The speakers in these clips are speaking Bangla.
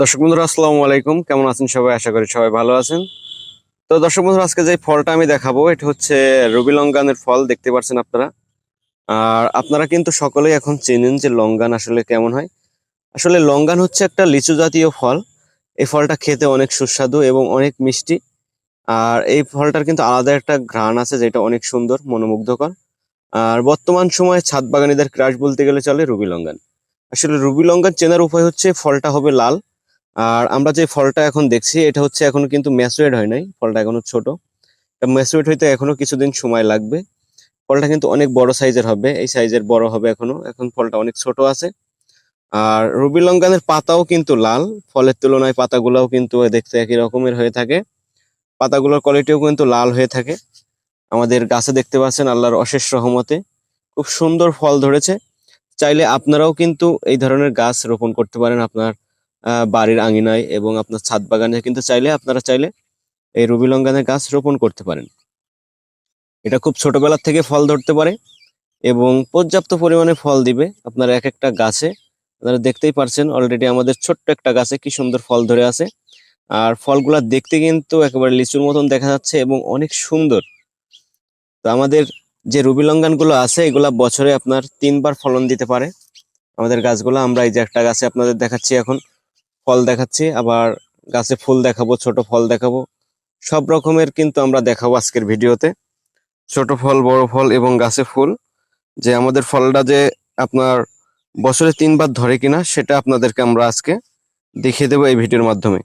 দর্শক বন্ধুরা, আসসালামু আলাইকুম। কেমন আছেন সবাই? আশা করি সবাই ভালো আছেন। তো দর্শক বন্ধুরা, আজকে যে ফলটা আমি দেখাবো, এটা হচ্ছে রবি লঙ্গানের ফল, দেখতে পাচ্ছেন আপনারা। আর আপনারা কিন্তু সকলেই এখন চেনেন যে লঙ্গান আসলে কেমন হয়। আসলে লঙ্গান হচ্ছে একটা লিচু জাতীয় ফল। এই ফলটা খেতে অনেক সুস্বাদু এবং অনেক মিষ্টি। আর এই ফলটার কিন্তু আলাদা একটা ঘ্রাণ আছে, যেটা অনেক সুন্দর, মনোমুগ্ধকর। আর বর্তমান সময়ে ছাদ বাগানীদের ক্রাশ বলতে গেলে চলে রুবি লঙ্গান আসলে রুবি লঙ্গান চেনার উপায় হচ্ছে ফলটা হবে লাল। আর আমরা যে ফলটা এখন দেখছি, এটা হচ্ছে এখনও কিন্তু ম্যাচুয়েড হয় নাই, ফলটা এখনও ছোট। ম্যাচুয়েড হইতে এখনও কিছুদিন সময় লাগবে। ফলটা কিন্তু অনেক বড় সাইজের হবে, এই সাইজের বড় হবে এখনও। এখন ফলটা অনেক ছোট আছে। আর রবি লঙ্কানের পাতাও কিন্তু লাল, ফলের তুলনায় পাতাগুলোও কিন্তু দেখতে একই রকমের হয়ে থাকে। পাতাগুলোর কোয়ালিটিও কিন্তু লাল হয়ে থাকে। আমাদের গাছে দেখতে পাচ্ছেন আল্লাহর অশেষ রহমতে খুব সুন্দর ফল ধরেছে। চাইলে আপনারাও কিন্তু এই ধরনের গাছ রোপণ করতে পারেন আপনার বাড়ির আঙিনায় এবং আপনার ছাদ বাগানে কিন্তু চাইলে আপনারা চাইলে এই রবি লঙ্গানের গাছ রোপণ করতে পারেন। এটা খুব ছোটবেলার থেকে ফল ধরতে পারে এবং পর্যাপ্ত পরিমাণে ফল দিবে। আপনার এক একটা গাছে, আপনারা দেখতেই পারছেন অলরেডি আমাদের ছোট্ট একটা গাছে কি সুন্দর ফল ধরে আছে। আর ফলগুলা দেখতে কিন্তু একেবারে লিচুর মতন দেখা যাচ্ছে এবং অনেক সুন্দর। তো আমাদের যে রুবি লঙ্গানগুলো আছে, এগুলা বছরে আপনার তিনবার ফলন দিতে পারে। আমাদের গাছগুলো, আমরা এই যে একটা গাছে আপনাদের দেখাচ্ছি এখন ফল দেখাচ্ছি, আবার গাছে ফুল দেখাবো, ছোট ফল দেখাবো। সব রকমের কিন্তু আমরা দেখাবো আজকের ভিডিওতে। ছোট ফল, বড় ফল এবং গাছে ফুল। যে আমাদের ফলটা যে আপনার বছরে তিনবার ধরে কিনা, সেটা আপনাদেরকে আমরা আজকে দেখিয়ে দেবো এই ভিডিওর মাধ্যমে।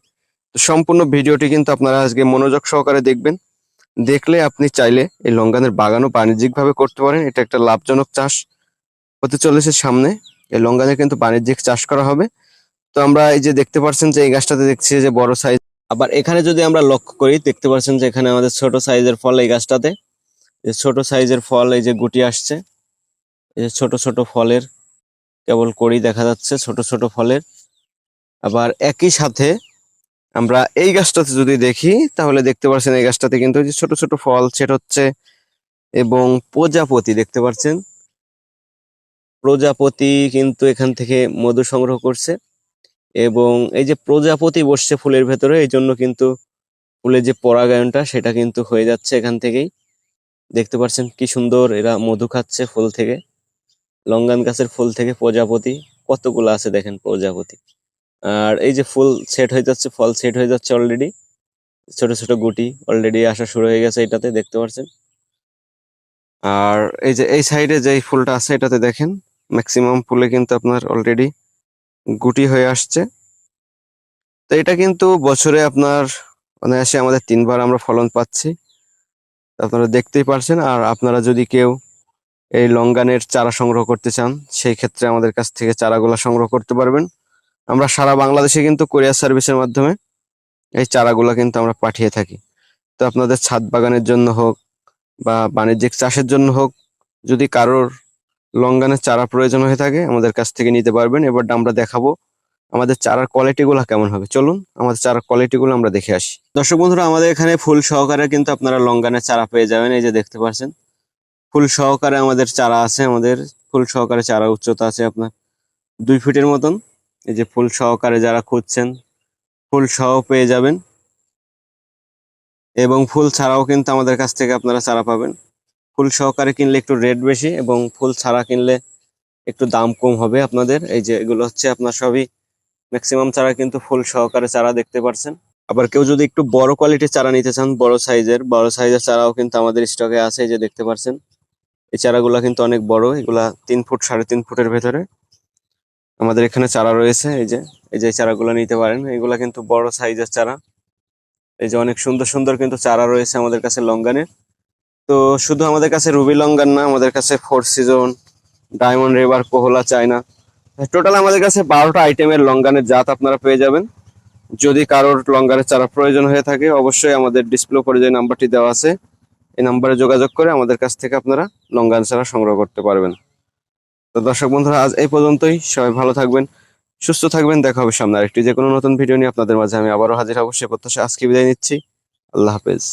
তো সম্পূর্ণ ভিডিওটি কিন্তু আপনারা আজকে মনোযোগ সহকারে দেখবেন। দেখলে আপনি চাইলে এই লঙ্গানের বাগানও বাণিজ্যিকভাবে করতে পারেন। এটা একটা লাভজনক চাষ। হতে চলেছে সামনে। এই লঙ্গানের কিন্তু বাণিজ্যিক চাষ করা হবে। তো আমরা এই যে দেখতে পাচ্ছেন যে এই গাছটাতে দেখছি যে বড় সাইজ আবার এখানে যদি আমরা লক্ষ্য করি, দেখতে পাচ্ছেন যে এখানে আমাদের ছোট সাইজের ফল এই গাছটাতে। ছোট সাইজের ফল এই যে গুটি আসছে। এই যে ছোট ছোট ফলের কেবল কড়ি দেখা যাচ্ছে, ছোট ছোট ফলের। আবার একই সাথে আমরা এই গাছটাতে যদি দেখি, তাহলে দেখতে পাচ্ছেন এই গাছটাতে কিন্তু যে ছোট ছোট ফল, সেট হচ্ছে এবং প্রজাপতি দেখতে পাচ্ছেন প্রজাপতি কিন্তু এখান থেকে মধু সংগ্রহ করছে। এবং এই যে প্রজাপতি বসছে ফুলের ভেতরে, এই জন্য কিন্তু ফুলের যে পরাগায়নটা, সেটা কিন্তু হয়ে যাচ্ছে এখান থেকেই। দেখতে পাচ্ছেন কি সুন্দর এরা মধু খাচ্ছে ফুল থেকে। লঙ্গান গাছের ফুল থেকে প্রজাপতি। কতগুলো আছে দেখেন প্রজাপতি। আর এই যে ফুল সেট হয়ে যাচ্ছে, ফল সেট হয়ে যাচ্ছে অলরেডি ছোট ছোট গুটি অলরেডি আসা শুরু হয়ে গেছে এটাতে, দেখতে পাচ্ছেন। আর এই যে এই সাইডে যে ফুলটা আছে, এটাতে দেখেন ম্যাক্সিমাম ফুলে কিন্তু আপনার অলরেডি গুটি হয়ে আসছে। তো এটা কিন্তু বছরে আপনার অনায়াসে আমাদের তিনবার আমরা ফলন পাচ্ছি। আপনারা দেখতেই পারছেন, আর আপনারা যদি কেউ এই লঙ্গানের চারা সংগ্রহ করতে চান, সেই ক্ষেত্রে আমাদের কাছ থেকে চারাগুলা সংগ্রহ করতে পারবেন। আমরা সারা বাংলাদেশে কিন্তু কোরিয়ার সার্ভিসের মাধ্যমে এই চারাগুলা কিন্তু আমরা পাঠিয়ে থাকি। তো আপনাদের ছাদ বাগানের জন্য হোক বা বাণিজ্যিক চাষের জন্য হোক, যদি কারোর লঙ্গানের চারা প্রয়োজন হয়ে থাকে, আমাদের কাছ থেকে নিতে পারবেন। এবার আমরা দেখাবো আমাদের চারার কোয়ালিটি গুলা কেমন হবে। চলুন, আমাদের চারার কোয়ালিটি গুলো আমরা দেখে আসি। দর্শক বন্ধুরা, আমাদের এখানে ফুল সহকারে কিন্তু আপনারা লঙ্গানের চারা পেয়ে যাবেন। এই যে দেখতে পাচ্ছেন, ফুল সহকারে আমাদের চারা আছে, আমাদের ফুল সহকারে চারা উচ্চতা আছে আপনার দুই ফিটের মতন। এই যে ফুল সহকারে যারা খুঁজছেন, ফুল সহ পেয়ে যাবেন। এবং ফুল ছাড়াও কিন্তু আমাদের কাছ থেকে আপনারা চারা পাবেন। ফুল সহকারে কিনলে একটু রেট বেশি এবং ফুল ছাড়া কিনলে একটু দাম কম হবে আপনাদের। এই যে এগুলো হচ্ছে আপনার সবই ম্যাক্সিমাম চারা কিন্তু ফুল সহকারে চারা দেখতে পারছেন। আবার কেউ যদি একটু বড় কোয়ালিটির চারা নিতে চান, বড় সাইজের বড় সাইজের চারাও কিন্তু আমাদের স্টকে আছে যে দেখতে পারছেন। এই চারাগুলা কিন্তু অনেক বড়, এগুলা তিন ফুট, সাড়ে তিন ফুটের ভেতরে। আমাদের এখানে চারা রয়েছে, এই যে এই যে চারাগুলো নিতে পারেন। এগুলা কিন্তু বড় সাইজের চারা। এই যে অনেক সুন্দর সুন্দর কিন্তু চারা রয়েছে আমাদের কাছে লঙ্গানের। তো শুধু আমাদের কাছে রুবি লঙ্গান না, আমাদের কাছে four season diamond river Kohala China total আমাদের কাছে বারোটা আইটেমের লঙ্গানের জাত আপনারা পেয়ে যাবেন। যদি কারোর লঙ্গানের চারা প্রয়োজন হয়ে থাকে, অবশ্যই আমাদের ডিসপ্লে করে যে নাম্বারটি দেওয়া আছে। এই নাম্বারে যোগাযোগ করে আমাদের কাছ থেকে আপনারা লঙ্গান চারা সংগ্রহ করতে পারবেন। তো দর্শক বন্ধুরা, আজ এই পর্যন্তই। সবাই ভালো থাকবেন, সুস্থ থাকবেন। দেখা হবে সামনে আরেকটি যে কোনো নতুন ভিডিও নিয়ে। আপনাদের মাঝে আমি আবারও হাজির হব। সে প্রত্যাশা আজকে বিদায় নিচ্ছি। আল্লাহ হাফেজ।